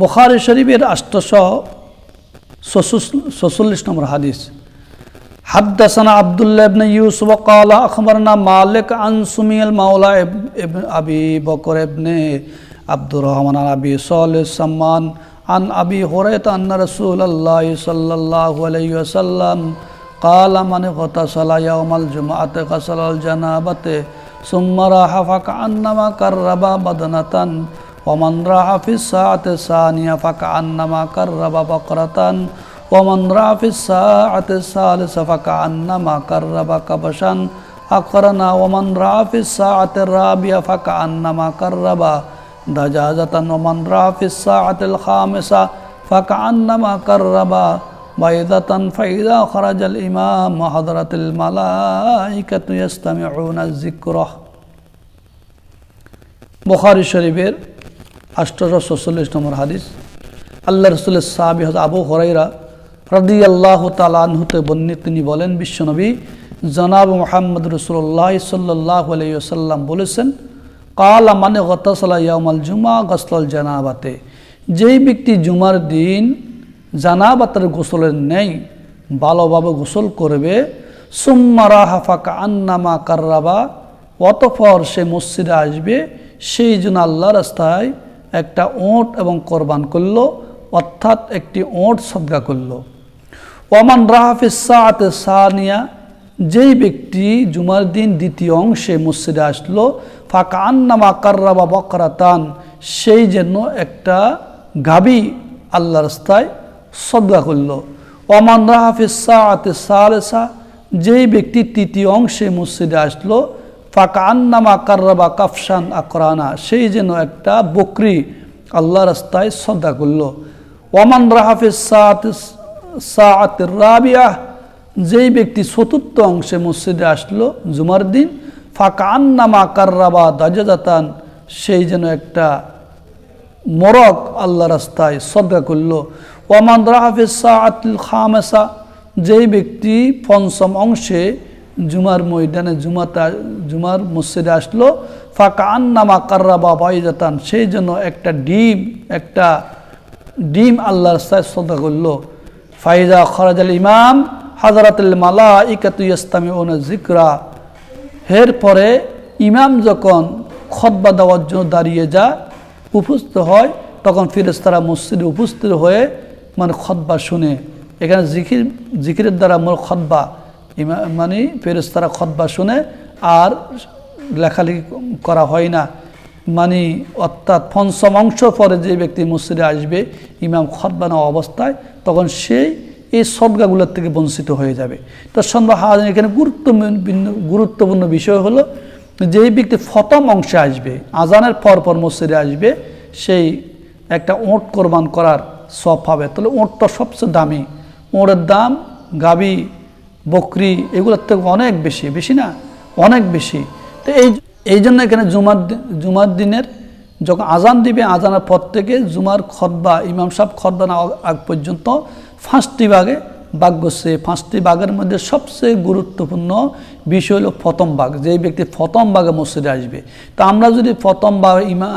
বুখারি শরীফের আষ্টশো ছচল্লিশ নম্বর হাদিস حدثنا عبد الله بن يوسف قال أخبرنا مالك عن سمي المولى ابن أبي بكر ابن عبد الرحمن عن أبي صالح السمان عن أبي هريرة أن رسول الله صلى الله عليه وسلم قال من اغتسل يوم الجمعة غسل الجنابة ثم راح فكأنما قرب بدنة ওমান রাহাফিস সাআতে সানিয়া ফাকা আন্নামা কাররাবা বাকরাতান ওমান রাহাফিস সাআতে সালিসা ফাকা আন্নামা কাররাবা কাবাশান আকরানা ওমান রাহাফিস সাআতে রাবিয়া ফাকা আন্নামা কাররাবা দাজাজাতান ওমান রাহাফিস সাআতিল খামিসা ফাকা আন্নামা কাররাবা বাইদাতান ফাইদা খরাজাল ইমাম হযরতুল মালাইকাতু ইয়াসতামিউনা যিকরাহ বুখারী শরীফের আষ্টশো ছচল্লিশ নম্বর হাদিস, আল্লাহ রসুলের সাহাবি হজ আবু হরাইরা রদি আল্লাহ তালানহুতে বন্যে তিনি বলেন, বিশ্বনবী জনাব মোহাম্মদ রসুল্লাহ সাল্লাহ আলাইসাল্লাম বলেছেন, কালা মানে গতাসলা ইয়ামাল জুমা গসলাল জানাবাতে। যেই ব্যক্তি জুমার দিন জানাবাতের গোসলের নেই, ভালোভাবে গোসল করবে সুম্মারা হাফাকা আন্নামা কার্রাবা, অতপর সে মসজিদে আসবে, সেই জন্য আল্লাহ রাস্তায় একটা ওঁট এবং কোরবান করল, অর্থাৎ একটি ওঁট সদ্গা করল। ওমান রাহাফিসাতে সানিয়া, যেই ব্যক্তি জুমার দিন দ্বিতীয় অংশে মসজিদে আসলো ফাঁকা আন্নামা কার্রাবা বকরাতান, সেই জন্য একটা গাবি আল্লাহ রাস্তায় সদ্গা করল। ওমান রাহাফিসাতে সালেসা, যেই ব্যক্তি তৃতীয় অংশে মসজিদে আসলো ফাঁকা আন্নামা কার্রাবা কাফসান আকরানা, সেই যেন একটা বকরি আল্লাহ রাস্তায় শ্রদ্ধা করল। ওমান রাহাফিস সাআত রাবিয়া যেই ব্যক্তি চতুর্থ অংশে মসজিদে আসলো জুমার দিন ফাঁকা আন্নামা কার্রাবা দাজাতান সেই যেন একটা মরক আল্লাহ রাস্তায় শ্রদ্ধা করল। ওমান রাহাফিস সাআতুল খামেসা, যেই ব্যক্তি পঞ্চম অংশে জুমার ময়দানে জুমাতা, জুমার মসজিদে আসলো ফাঁকা আন্নামা কার্রাবা বাইজাতান, সেই জন্য একটা ডিম একটা ডিম আল্লাহ রাস্তায় শ্রদ্ধা করল। ফাইজা খরাজ আল ইমাম, হাজারাতুল মালা ইকাতু ইস্তামি ওন জিকরা এর পরে ইমাম যখন খতবা দেওয়ার জন্য দাঁড়িয়ে যা উপস্থিত হয়, তখন ফিরেস্তারা মসজিদে উপস্থিত হয়ে মানে খতবা শুনে। এখানে জিকির, জিকিরের দ্বারা মোর খতবা মানে ফেরেস্তারা খতবা শুনে আর লেখালেখি করা হয় না। মানে অর্থাৎ পঞ্চম অংশ পরে যে ব্যক্তি মসজিদে আসবে, ইমাম খতবা নেওয়া অবস্থায়, তখন সেই এই সদগাগুলোর থেকে বঞ্চিত হয়ে যাবে। তো সন্ধ্যা হাজার এখানে গুরুত্বপূর্ণ গুরুত্বপূর্ণ বিষয় হলো যেই ব্যক্তি প্রথম অংশে আসবে, আজানের পর পর মসজিদে আসবে, সেই একটা ওঁট কোরবান করার সব পাবে। তাহলে ওঁটটা সবচেয়ে দামি। ওঁটের দাম গাবি বকরি, এগুলোর থেকে অনেক বেশি বেশি না? অনেক বেশি। তো এই এই জন্য এখানে জুমার জুমার দিনের যখন আজান দিবে, আজানের পর থেকে জুমার খতবা, ইমাম সাহেব খতবা না আগ পর্যন্ত পাঁচটি ভাগে বাঘ বসছে পাঁচটি বাঘের মধ্যে সবচেয়ে গুরুত্বপূর্ণ বিষয় হলো প্রথম বাঘ যেই ব্যক্তি প্রথম বাঘে মসজিদে আসবে, তা আমরা যদি প্রথম বাঘ ইমা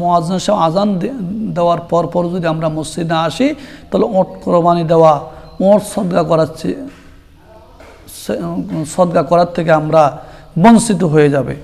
মোয়াজন সাহেব আজান দেওয়ার পর পর যদি আমরা মসজিদে আসি, তাহলে ওঁট কোরবানি দেওয়া, ওঁট সদগা করাচ্ছে সদগা করার থেকে আমরা বঞ্চিত হয়ে যাবে।